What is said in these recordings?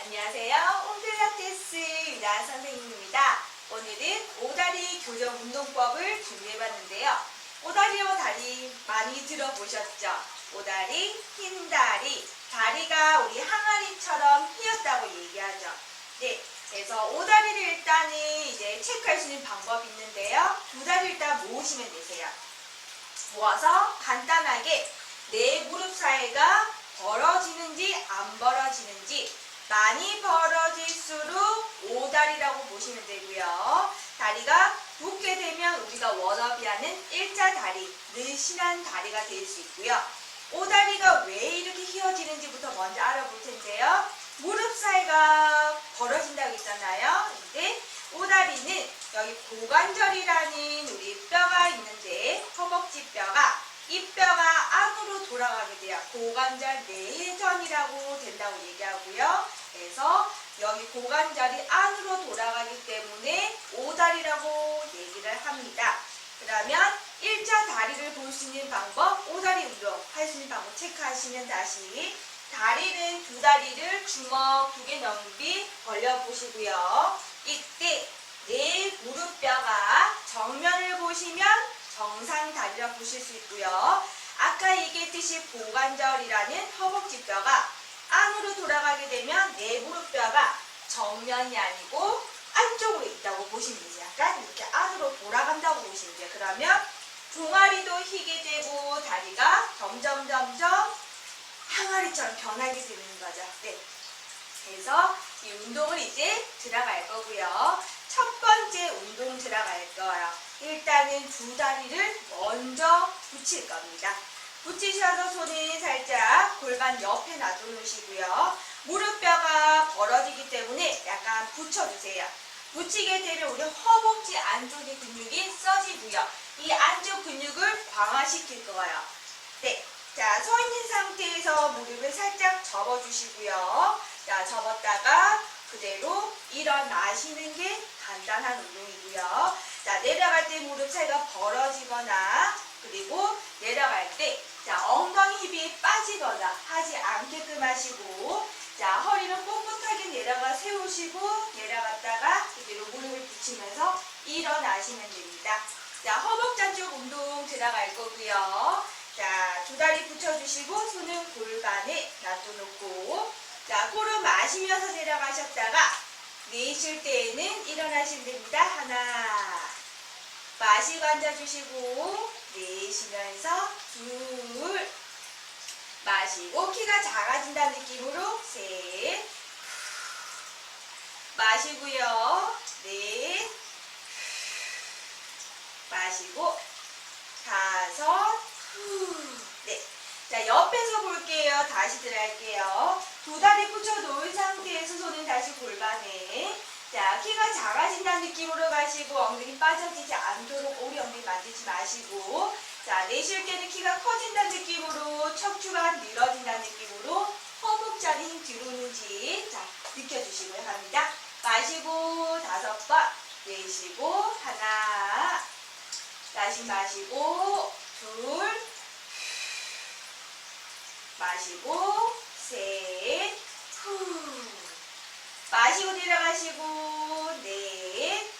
안녕하세요. 홈필라테스 유나 선생님입니다. 오늘은 오다리 교정 운동법을 준비해봤는데요. 오다리와 다리 많이 들어보셨죠? 오다리, 흰다리, 다리가 우리 항아리처럼 휘었다고 얘기하죠. 네, 그래서 오다리를 일단은 이제 체크할 수 있는 방법이 있는데요. 두 다리 일단 모으시면 되세요. 모아서 간단하게 내 무릎 사이가 벌어지는지 안 벌어지는지 많이 벌어질수록 오다리라고 보시면 되고요. 다리가 붓게 되면 우리가 워너비 하는 일자 다리, 늘씬한 다리가 될 수 있고요. 오다리가 왜 이렇게 휘어지는지부터 먼저 알아볼 텐데요. 무릎 사이가 벌어진다고 했잖아요. 근데 오다리는 여기 고관절이라는 우리 뼈가 있는데 허벅지 뼈가 이 뼈가 안으로 돌아가게 돼요. 고관절 내전이라고 된다고 얘기하고요. 그래서 여기 고관절이 안으로 돌아가기 때문에 오다리라고 얘기를 합니다. 그러면 일자 다리를 볼 수 있는 방법, 오다리 운동 할 수 있는 방법 체크하시면 다시 다리는 두 다리를 주먹 두 개 넘기 벌려 보시고요. 이때 내 무릎뼈가 정면을 보시면 정상 다리라 보실 수 있고요. 아까 얘기했듯이 고관절이라는 허벅지뼈가 안으로 돌아가게 되면 내 무릎뼈가 정면이 아니고 안쪽으로 있다고 보시면 되죠. 약간 이렇게 안으로 돌아간다고 보시면 돼요. 그러면 종아리도 휘게 되고 다리가 점점 점점 항아리처럼 변하게 되는 거죠. 네. 그래서 이 운동을 이제 들어갈 거고요. 첫 번째 운동 들어갈 거예요. 일단은 두 다리를 먼저 붙일 겁니다. 붙이셔서 손을 살짝 골반 옆에 놔두시고요. 무릎뼈가 벌어지기 때문에 약간 붙여주세요. 붙이게 되면 우리 허벅지 안쪽의 근육이 써지고요. 이 안쪽 근육을 강화시킬 거예요. 네. 자, 서 있는 상태에서 무릎을 살짝 접어주시고요. 자, 접었다가 그대로 일어나시는 게 간단한 운동이고요. 자, 내려갈 때 무릎 사이가 벌어지거나 그리고 내려갈 때 자, 엉덩이 힙이 빠지거나 하지 않게끔 하시고 자, 허리는 꼿꼿하게 내려가 세우시고 내려갔다가 그대로 무릎을 붙이면서 일어나시면 됩니다. 자, 허벅지 쪽 운동 들어갈 거고요. 자, 두 다리 붙여주시고 손은 골반에 놔둬놓고 자, 코로 마시면서 내려가셨다가 내쉴 때에는 일어나시면 됩니다. 하나 마시고 앉아주시고 내쉬면서 둘. 마시고 키가 작아진다는 느낌으로 셋. 마시고요. 넷. 마시고 다섯. 후. 네. 자 옆에서 볼게요. 다시 들어갈게요. 두 다리 붙여 놓은 상태에서 손은 다시 골반에 자 키가 작아진다는 느낌으로 가시고 엉덩이 빠져지지 않도록 오리 엉덩이 만들지 마시고 자 내쉴 때는 키가 커진다는 느낌으로 척추가 늘어진다는 느낌으로 허벅지안에 힘 들어오는지 자 느껴주시고요 합니다 마시고 다섯 번 내쉬고 하나 다시 마시고 둘 마시고 셋 후. 마시고 내려가시고 넷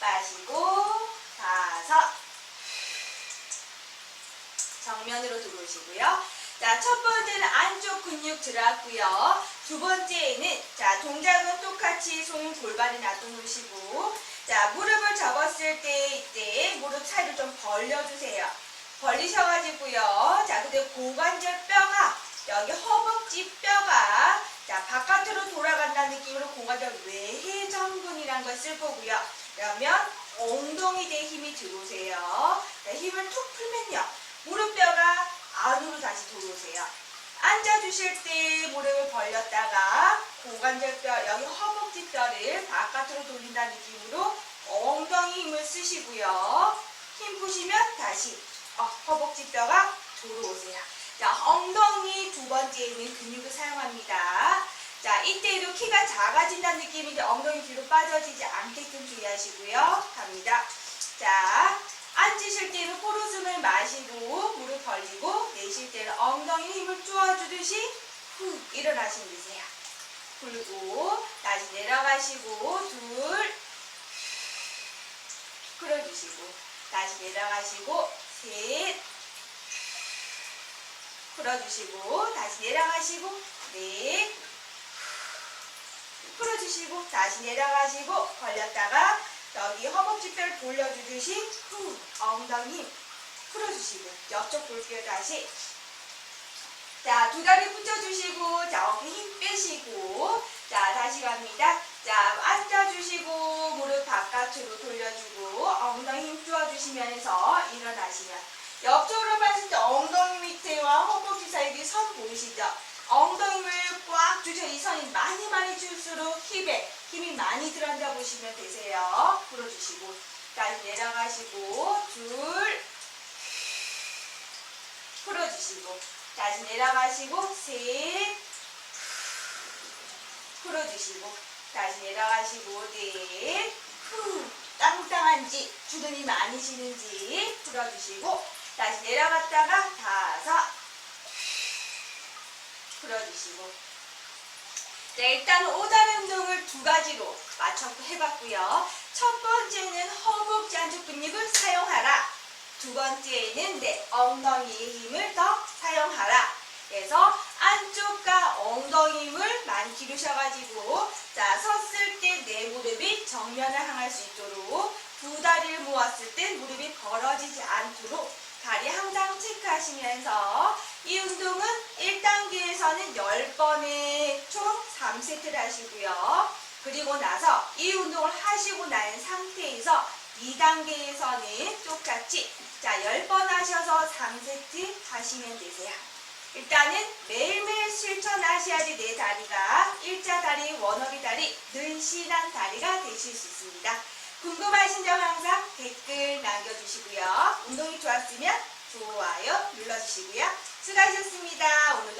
마시고 다섯 정면으로 들어오시고요. 자, 첫 번째는 안쪽 근육 들어갔고요. 두 번째는 자, 동작은 똑같이 손 골반에 놔두시고 자, 무릎을 접었을 때 이때 무릎 사이를 좀 벌려주세요. 벌리셔가지고요. 자, 근데 고관절 뼈가 여기 허벅지 뼈가 자 바깥으로 돌아간다는 느낌으로 고관절 외회전근이란 걸 쓸 거고요. 그러면 엉덩이에 힘이 들어오세요. 자, 힘을 툭 풀면요. 무릎뼈가 안으로 다시 들어오세요. 앉아주실 때 무릎을 벌렸다가 고관절 뼈, 여기 허벅지 뼈를 바깥으로 돌린다는 느낌으로 엉덩이 힘을 쓰시고요. 힘 푸시면 다시 어, 허벅지 뼈가 들어오세요. 자, 엉덩이 두 번째에는 근육을 사용합니다. 자, 이때도 키가 작아진다는 느낌인데 엉덩이 뒤로 빠져지지 않게끔 주의하시고요. 갑니다. 자, 앉으실 때는 코로 숨을 마시고 무릎 벌리고 내쉴 때는 엉덩이 힘을 쪼아주듯이 후 일어나시면 되세요. 풀고 다시 내려가시고 둘 풀어주시고 다시 내려가시고 셋 풀어주시고 다시 내려가시고 넷 풀어주시고 다시 내려가시고 걸렸다가 여기 허벅지뼈를 돌려주듯이 후 엉덩이 풀어주시고 옆쪽 볼게요 다시. 자, 두 다리 붙여주시고, 자, 어깨 힘 빼시고, 자, 다시 갑니다. 자, 앉아주시고, 무릎 바깥으로 돌려주고, 엉덩이 힘 주어주시면서 일어나시면, 옆쪽으로 엉덩이 밑에와 허벅지 사이에 선 보이시죠? 엉덩이를 꽉 주셔, 이 선이 많이 많이 줄수록 힙에 힘이 많이 들어간다 보시면 되세요. 풀어주시고, 다시 내려가시고, 둘, 풀어주시고, 다시 내려가시고 셋 풀어주시고 다시 내려가시고 넷 후, 땅땅한지 주름이 많이 쉬는지 풀어주시고 다시 내려갔다가 다섯 풀어주시고. 자 일단 오다리 운동을 두 가지로 맞춰서 해봤고요. 첫 번째는 허벅지 안쪽 근육을 사용하라. 두 번째는 내 엉덩이의 힘을 더 사용하라. 그래서 안쪽과 엉덩이 힘을 많이 기르셔가지고 자 섰을 때 내 무릎이 정면을 향할 수 있도록 두 다리를 모았을 때 무릎이 벌어지지 항상 체크하시면서 이 운동은 1단계에서는 10번에 총 3세트를 하시고요. 그리고 나서 이 운동을 하시고 난 상태에서 2단계에서는 똑같이 자 10번 하셔서 3세트 하시면 되세요. 일단은 매일매일 실천하셔야지 내 다리가 일자 다리, 원어비 다리, 늘씬한 다리가 되실 수 있습니다. 궁금하신 점 항상 댓글 남겨주시고요. 운동이 좋았으면 좋아요 눌러주시고요. 수고하셨습니다. 힘내시고